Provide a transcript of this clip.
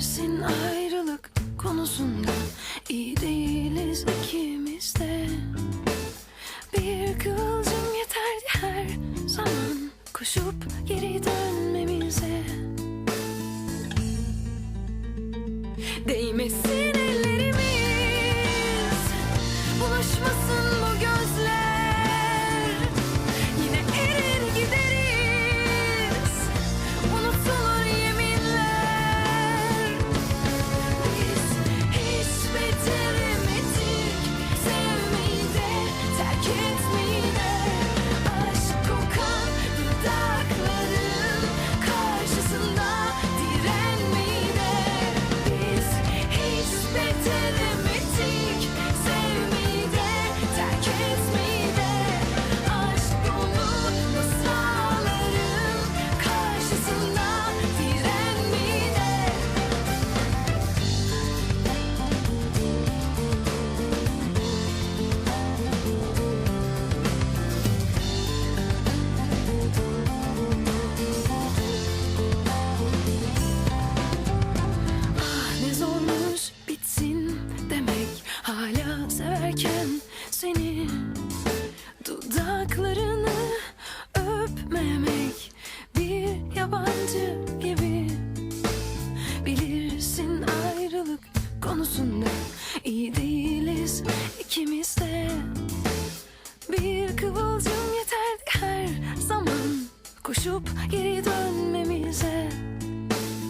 Bilirsin ayrılık konusunda. İyi değiliz ikimiz de. Bir kıvılcım yeterdi her zaman. Koşup geri dönmemize. Değmesin ellerimiz seni. Dudaklarını öpmemek Bir yabancı gibi. Bilirsin ayrılık konusunda iyi değiliz ikimiz de. Bir kıvılcım yeterdi her zaman Koşup geri dönmemize